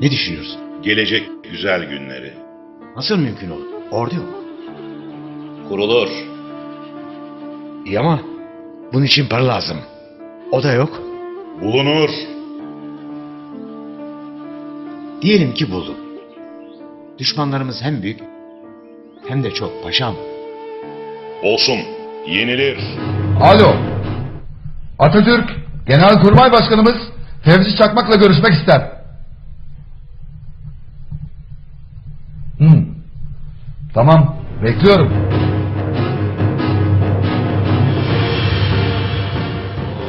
Ne düşünüyorsun? Gelecek güzel günleri. Nasıl mümkün olur? Ordu yok. Kurulur. İyi ama bunun için para lazım. O da yok. Bulunur. Diyelim ki buldum. Düşmanlarımız hem büyük hem de çok paşam. Olsun. Yenilir. Alo. Atatürk, Genelkurmay Başkanımız Fevzi Çakmak'la görüşmek ister. Tamam, bekliyorum.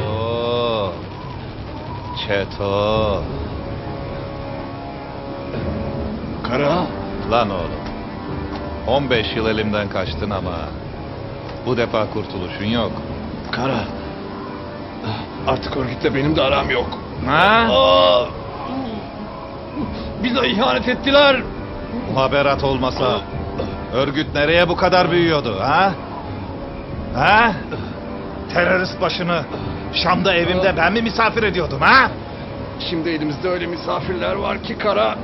Oo. Çeto. Kara. Lan oğlum. 15 yıl elimden kaçtın ama bu defa kurtuluşun yok. Kara. Artık örgütle benim de aram yok. Ha? Aa! Bize ihanet ettiler. Muhaberat olmasa örgüt nereye bu kadar büyüyordu ha? Ha? Terörist başını Şam'da evimde ben mi misafir ediyordum ha? Şimdi elimizde öyle misafirler var ki Kara.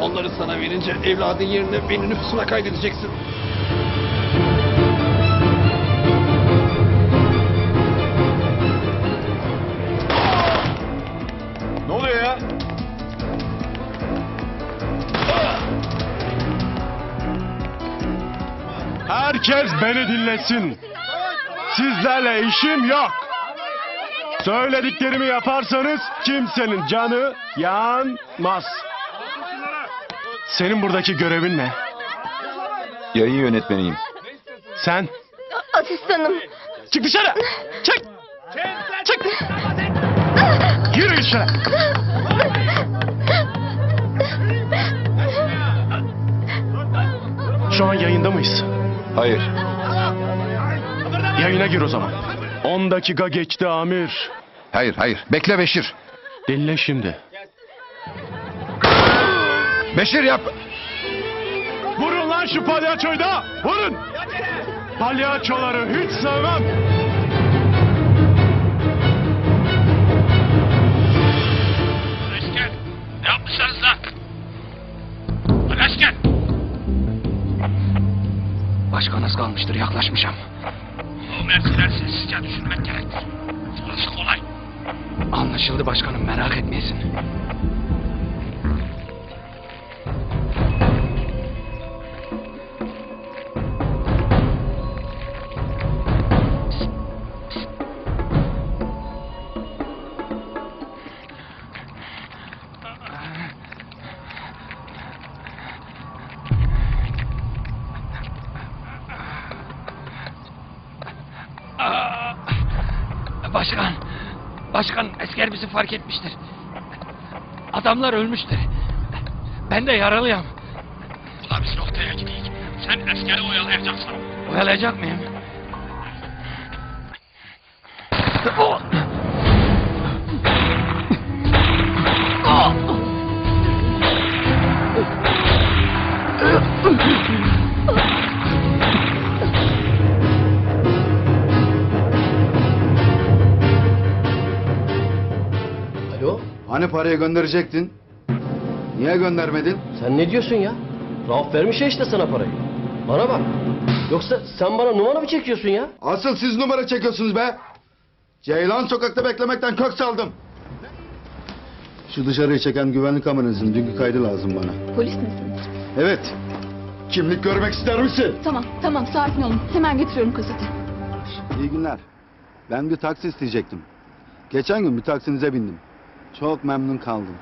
Onları sana verince evladın yerine beni nüfusuna kaydedeceksin. Herkes beni dinlesin. Sizlerle işim yok. Söylediklerimi yaparsanız kimsenin canı yanmaz. Senin buradaki görevin ne? Yayın yönetmeniyim. Sen Asistanım. çık dışarı. Çık. Çık. Yürü dışarı. Şu an yayında mıyız? Hayır. Yayına gir o zaman. 10 dakika geçti Amir. Hayır, hayır. Bekle Beşir. Dinle şimdi. Beşir yap. Vurun lan şu palyaçoyu da! Vurun! Palyaçoları hiç sevmem. Başkanız kalmıştır yaklaşmışam. O mersiler sessizce düşünmek gerektir. Sonrası kolay. Anlaşıldı başkanım merak etmeyesin. Başkan asker bizi fark etmiştir. Adamlar ölmüştür. Ben de yaralıyım. Ula biz noktaya gidelim. Sen askeri oyalayacaksın. Oyalayacak mıyım? Alo, Hani parayı gönderecektin? Niye göndermedin? sen ne diyorsun ya? Rauf vermiş ya işte sana parayı. Bana bak. Yoksa sen bana numara mı çekiyorsun ya? Asıl siz numara çekiyorsunuz be. Ceylan sokakta beklemekten kök saldım. Şu dışarıyı çeken güvenlik kamerasının dünkü kaydı lazım bana. Polis misiniz? Evet. Kimlik görmek ister misin? Tamam, tamam sakin olun. Hemen getiriyorum kaseti. İyi günler. Ben bir taksi isteyecektim. Geçen gün bir taksinize bindim. Çok memnun kaldım.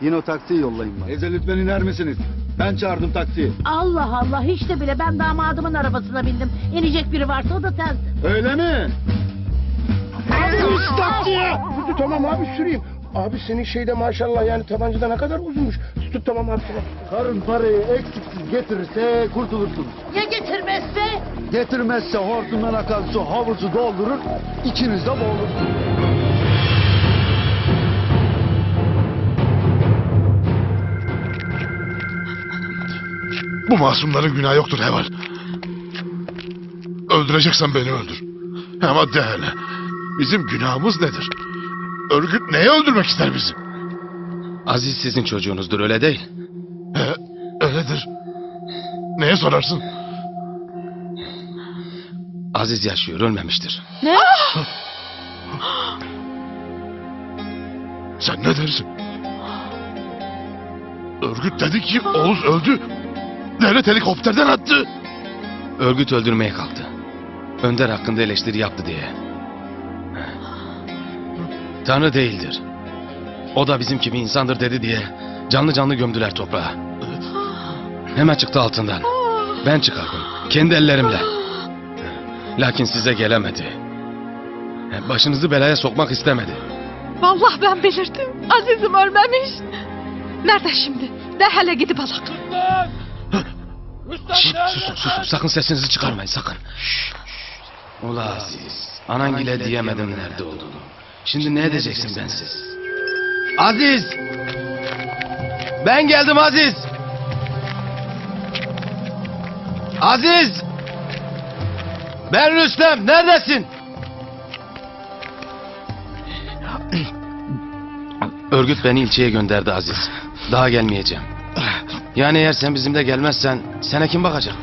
Yine o taksiyi yollayın bana. Teyze lütfen iner misiniz? Ben çağırdım taksiyi. Allah Allah hiç de bile ben damadımın arabasına bindim. İnecek biri varsa o da sensin. Öyle mi? Tamam abi süreyim. Abi senin şeyde maşallah yani tabancada ne kadar uzunmuş. Tut tamam abi tamam. Karın parayı eksiksiz getirirse kurtulursunuz. Ya getirmezse? Getirmezse hortumdan akan su havuzu doldurur, ikiniz de boğulursunuz. Bu masumların günahı yoktur Heval. Öldüreceksen beni öldür. Ama de hele. Bizim günahımız nedir? Örgüt neye öldürmek ister bizi? Aziz sizin çocuğunuzdur öyle değil. He, öyledir. Neye sorarsın? Aziz yaşıyor ölmemiştir. Sen ne dersin? Örgüt dedi ki Oğuz öldü. Devlet helikopterden attı. Örgüt öldürmeye kalktı. Önder hakkında eleştiri yaptı diye. Tanrı değildir. O da bizim gibi insandır dedi diye canlı canlı gömdüler toprağa. Hemen çıktı altından. Ben çıkardım. Kendi ellerimle. Lakin size gelemedi. Başınızı belaya sokmak istemedi. Vallahi ben belirttim. Azizim ölmemiş. Nerede şimdi? Derhale gidip alak. Şşt, susun susun sakın sesinizi çıkarmayın sakın. Ula Aziz. Anangile diyemedim nerede olduğunu. Şimdi ne edeceksin bensiz? Aziz! Ben geldim Aziz! Aziz! Ben Rüstem neredesin? Örgüt beni ilçeye gönderdi Aziz. Daha gelmeyeceğim. Yani eğer sen bizimle gelmezsen sana kim bakacak?